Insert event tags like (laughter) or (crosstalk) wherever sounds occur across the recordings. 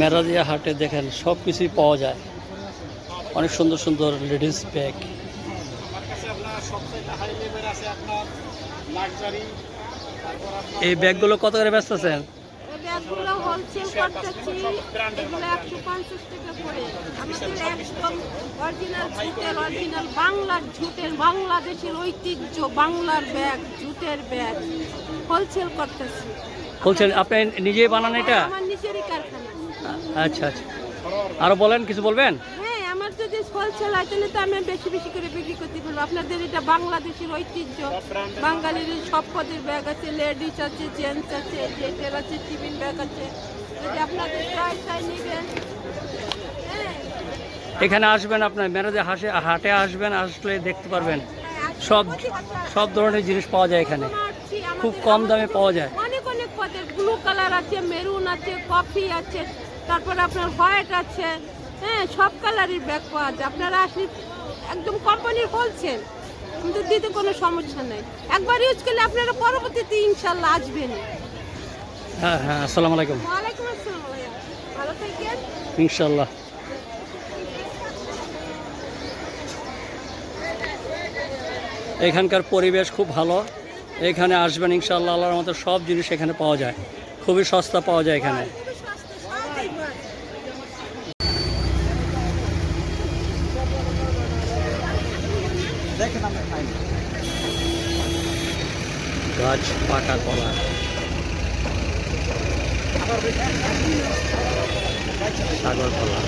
মেরাদিয়া হাটে দেখেন সব কিছুই পাওয়া যায়। অনেক সুন্দর সুন্দর লেডিস ব্যাগ। এই ব্যাগগুলো কত করে ব্যস্ত বাংলাদেশের ঐতিহ্য বাংলার ব্যাগ ব্যাগ। হোলসেল করতেছি। আপনি নিজেই বানান এটা? আচ্ছা আচ্ছা। আরও বলেন কিছু বলবেন? হ্যাঁ আমার যদি হোলসেল হয় তাহলে তো আমি বেশি বেশি করে বিক্রি করতে পারব। আপনাদের এটা বাংলাদেশের ঐতিহ্য। বাঙালির সব পদের ব্যাগ আছে লেডিস আছে জেন্টস আছে আছে টিফিন ব্যাগ আছে। যদি আপনাদের চাই চাই নেবেন। হ্যাঁ। এখানে আসবেন আপনার মেরাদিয়া হাসে হাটে আসবেন আসলে দেখতে পারবেন। হ্যাঁ, সব সব ধরনের জিনিস পাওয়া যায় এখানে। খুব কম দামে পাওয়া যায়। অনেক অনেক পদের ব্লু কালার আছে মেরুন আছে কফি আছে। তারপর আপনার হোয়াইট আছে হ্যাঁ সব কালারের ব্যাগ পাওয়া যায়। আপনারা আসলে একদম কোম্পানির হোলসেল কিন্তু দিতে কোনো সমস্যা নেই। একবার ইউজ করলে আপনারা পরবর্তীতে ইনশাল্লাহ আসবেন। হ্যাঁ হ্যাঁ আসসালামু আলাইকুম। ওয়ালাইকুম আসসালাম ভালো থাকেন? ইনশাল্লাহ। এখানকার পরিবেশ খুব ভালো। এখানে আসবেন ইনশাল্লাহ আল্লাহর মতো সব জিনিস এখানে পাওয়া যায়। খুবই সস্তা পাওয়া যায় এখানে দেখেন আমরা খাই গাছ পাকা কলা সাগর কলা,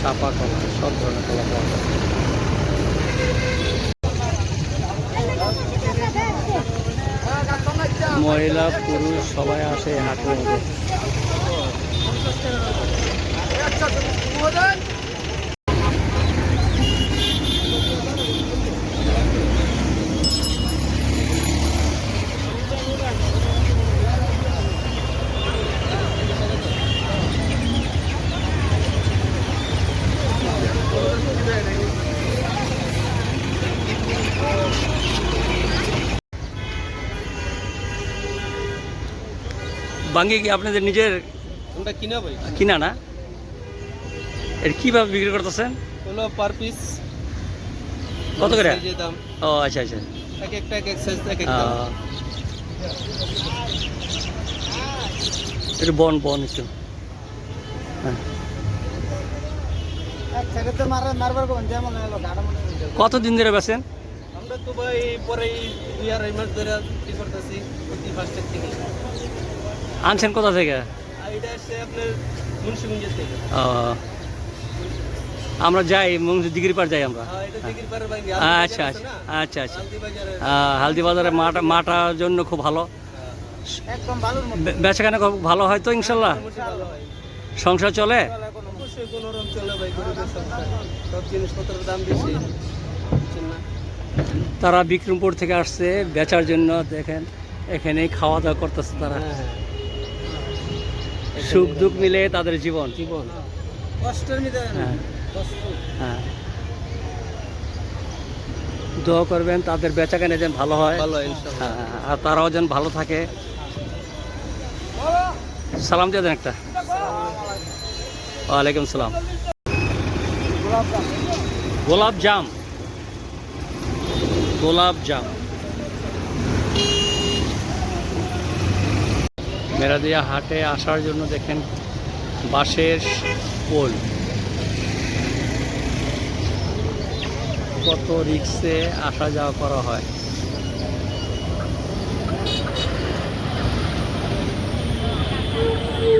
চাপা কলা, সব ধরনের কলা পাওয়া যায়। মহিলা, পুরুষ, সবাই আসে হাটের বাঙ্গি কি আপনাদের নিজের আমরা কিনা ভাই? কিনা না? এটা কীভাবে বিক্রি করতেছেন? হলো পার পিস কত করে? দাম। ও আচ্ছা আচ্ছা। এক একটা এক এক সাইজ এক এক একটু বন বন একটু। হ্যাঁ। কতদিন ধরে বেছেন আমরা তো ভাই পরে দুই আড়াই মাস ধরে কি করতেছি প্রতি ফার্স্টের থেকে। আনছেন কোথা থেকে? আমরা যাই পার যাই আমরা। হ্যাঁ, পাড়ে ভাই আচ্ছা আচ্ছা আচ্ছা আচ্ছা। হালদি বাজারে মাটা মাটার জন্য খুব ভালো। একদম ভালোর মতো। বে- বেচাকেনা খুব ভালো হয় তো ইনশাল্লাহ? সংসার চলে? তারা বিক্রমপুর থেকে আসছে বেচার জন্য দেখেন এখানেই খাওয়া দাওয়া করতেছে তারা। হ্যাঁ হ্যাঁ। সুখ দুঃখ মিলে তাদের জীবন। জীবন। কষ্টের হ্যাঁ। হ্যাঁ। দোয়া করবেন তাদের বেচাকেনা যেন ভালো হয় হ্যাঁ, আর তারাও যেন ভালো থাকে। সালাম দিয়ে দেন একটা। ওয়ালাইকুম সালাম। গোলাপ জাম। গোলাপ জাম। মেরাদিয়া হাটে আসার জন্য দেখেন বাঁশের পোল। কত রিক্সে আসা যাওয়া করা হয়।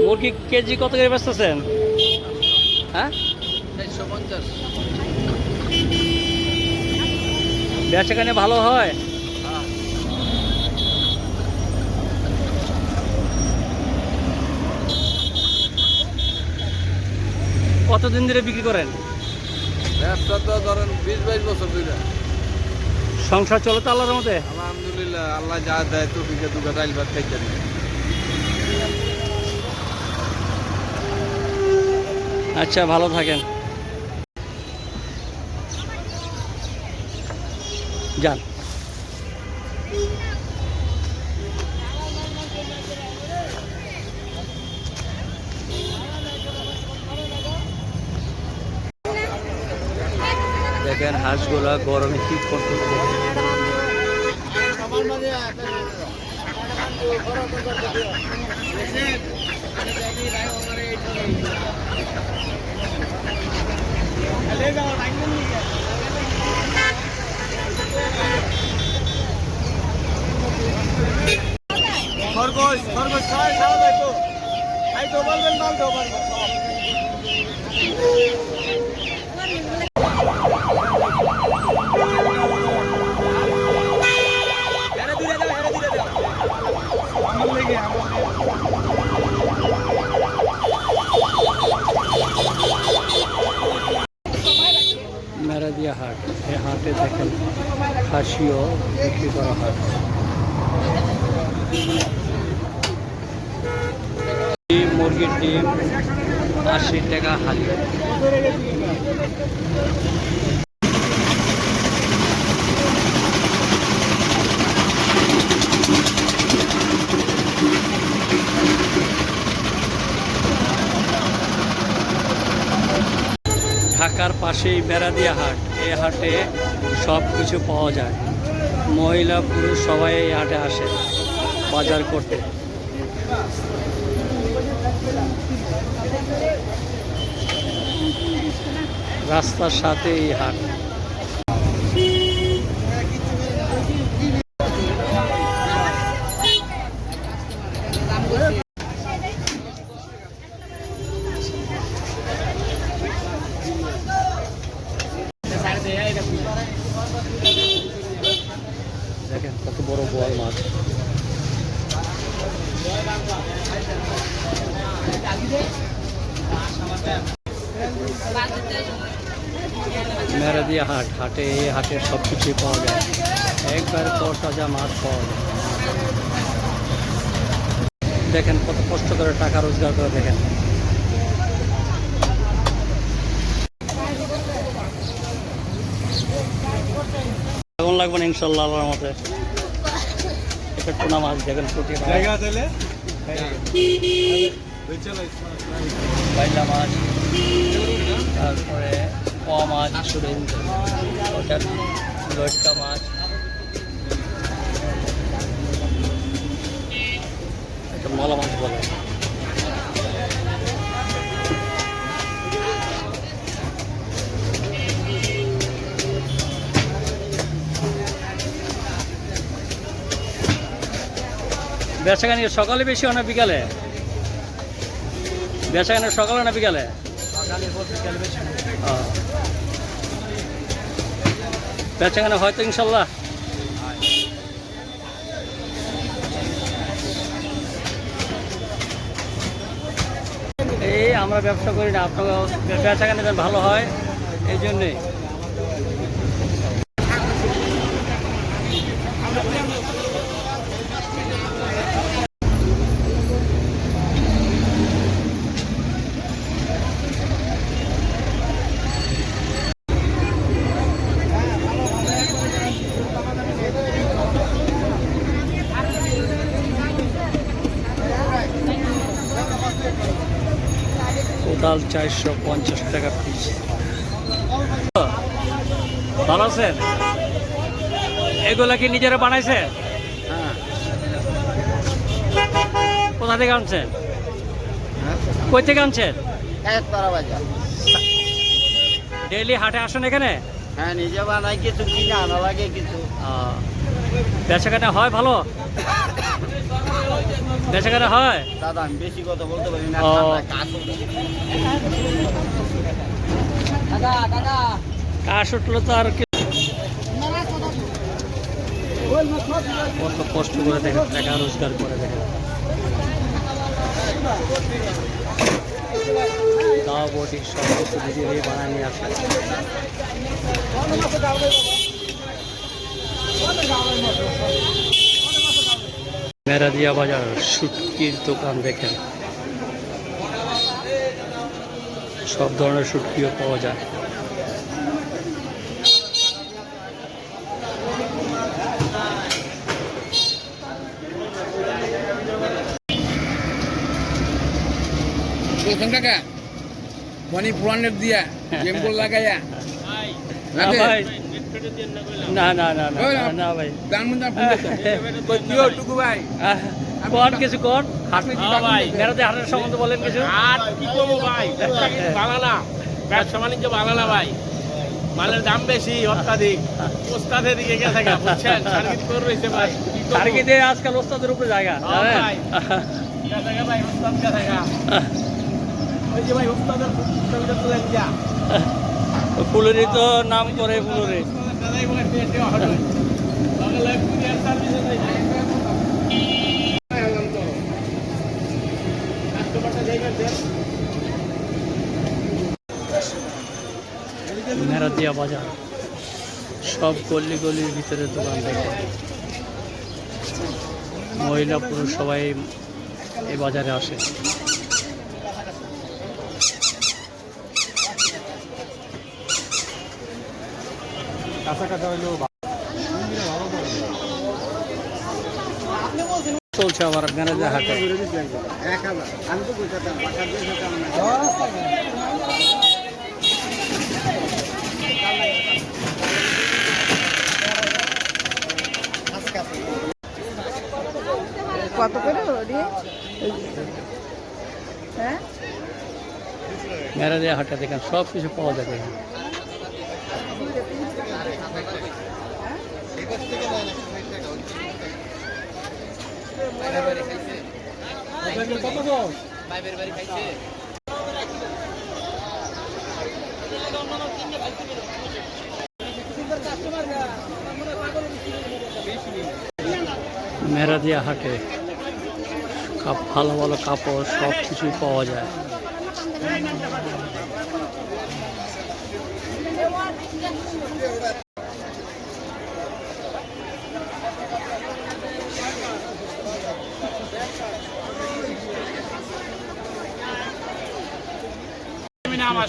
মুরগি কেজি কত করে বেচতেছেন? হ্যাঁ? বেচাখানে ভালো হয়? কতদিন ধরে বিক্রি করেন? ব্যবসা তো ধরেন বিশ বাইশ বছর ধরে। সংসার চলে তো আল্লাহর মধ্যে আলহামদুলিল্লাহ আল্লাহ যা দেয় তো বিঘা ডাইল ভাত খাইতে আচ্ছা ভালো থাকেন। যান। দেখেন হাঁসগুলা গরমে কি করতে খরগোশ খরগোশ খায় খাওয়া তো। পারবেন পালতেও পারবেন মেরাদিয়া হাট এই হাটে দেখেন খাসিও বিক্রি করা হয়। মুরগির ডিম আশি টাকা হালি। ঢাকার পাশেই বেড়াদিয়া হাট। এই হাটে সব কিছু পাওয়া যায়। মহিলা, পুরুষ সবাই এই হাটে আসে বাজার করতে। রাস্তার সাথে এই হাট দেখেন কত বড় বোয়াল মাছ। মেরাদিয়া হাট, হাটে এই হাটে সব কিছুই পাওয়া যায়। একবার পর তাজা মাছ পাওয়া যায়। দেখেন কত কষ্ট করে টাকা রোজগার করে, দেখেন। লাগবে না ইনশাল্লাহ আল্লাহর মতে এটা টুনা মাছ দেখেন প্রতি জায়গা তাহলে? বাইলা মাছ তারপরে ক মাছ ওটা লটকা মাছ এটা মলা মাছ বলে। বেচাখানি সকালে বেশি হয় না বিকালে? বেচাখানি সকালে না বিকালে? ও। বেচাখানা হয়তো ইনশাল্লাহ। এই আমরা ব্যবসা করি না আপনার বেচাখানা যেন ভালো হয় এই জন্যেই। কোদাল চারশো পঞ্চাশ টাকা পিস ভালো আছেন? এগুলা কি নিজেরা বানাইছে? কোথা থেকে আনছেন? কই থেকে আনছেন? ডেইলি হাটে আসেন এখানে? হ্যাঁ নিজে বানাই কিছু কিনে আনা লাগে কিছু। আহ, বেচাকেনা হয় ভালো? বেচাকেনা হয়? দাদা আমি বেশি কথা বলতে পারি না কাশ উঠল। তো আর কি কত কষ্ট করে দেখেন টাকা রোজগার করে দেখেন দাও বটি সব কিছু নিজেরাই বানায় নিয়ে আসে। মেরাদিয়া বাজার শুটকির দোকান দেখেন। সব ধরনের শুটকিও পাওয়া যায়। কাকা মনি পুরানের দিয়া (laughs) গেমগুল লাগাইয়া। ভাই। না না না না না, না ভাই। কোন কিছু কোন? হাট ভাই। মেরাতে হাটের সম্বন্ধে বলেন কিছু। আর কি করব ভাই? ভালো ব্যবসা বাণিজ্য ভালো ভাই। মালের দাম বেশি অত্যাধিক। ওস্তাদের দিকে গেছে বুঝছেন? সার্কিট করে রয়েছে ভাই। টার্গেটে আজকাল ওস্তাদের উপরে জায়গা। হ্যাঁ ভাই। ভাই, ওস্তাদ গেছে ওই যে ভাই ওস্তাদের ছবিটা তুলে দিয়া। তো নাম করে ফুলেরই। মেরাদিয়া বাজার। সব গল্লি গলির ভিতরে দোকান দেখে। মহিলা পুরুষ সবাই এই বাজারে আসে। চলছে আবার মেরাদিয়া হাটে কত করে হ্যাঁ? হাটে দেখেন সব কিছু পাওয়া যাবে। এখানে। মেরাদিয়া হাটে কাপ ভালো ভালো কাপড় সব কিছুই পাওয়া যায়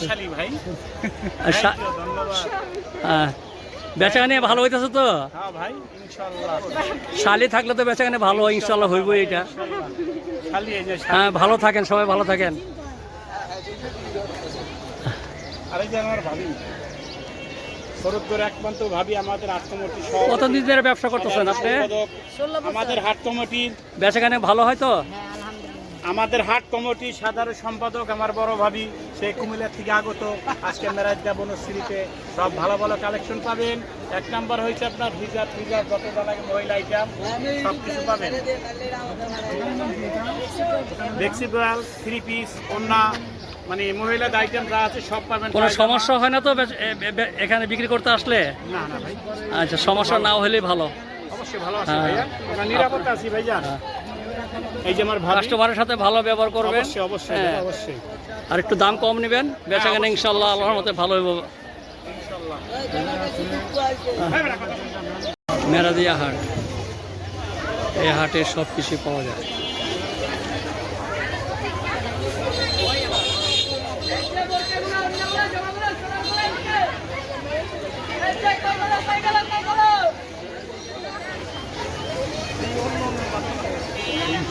শালি ভাই। হ্যাঁ, বেচাখানে ভালো হইতেছে তো? হ্যাঁ ভাই শালি থাকলে তো বেচাখানে ভালো হয়, ইনশাল্লাহ হইব এটা। হ্যাঁ ভালো থাকেন সবাই ভালো থাকেন। কতদিন ব্যবসা করতেছেন আপনি? আমাদের হাট কমিটির বেচাখানে ভালো হয় তো? আমাদের হাট কমিটির সাধারণ সম্পাদক আমার বড় ভাবি সে কুমিল্লা থেকে আগত। আজকে মেরাজদা বনশ্রীতে সব ভালো ভালো কালেকশন পাবেন। এক নাম্বার হয়েছে আপনার ভিজার ফিজার যত লাগে মহিলা আইটেম সব কিছু পাবেন। ফ্লেক্সিবল থ্রি পিস কন্যা মানে মহিলাদের আইটেম যা আছে সব পাবেন। কোনো সমস্যা হয় না তো? এখানে বিক্রি করতে আসলে? না না ভাই। আচ্ছা সমস্যা না হলেই ভালো। অবশ্যই ভালো আছে। ভাইয়া। আমরা নিরাপত্তা আছি ভাইয়া। এই যে আমার কাস্টমারের সাথে ভালো ব্যবহার করবেন অবশ্যই অবশ্যই হ্যাঁ। অবশ্যই আর একটু দাম কম নেবেন বেচাখানে ইনশাল্লাহ আল্লাহর মতে ভালো হইব মেরাদিয়া হাট এই হাটে সব কিছু পাওয়া যায়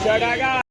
তিনশো টাকা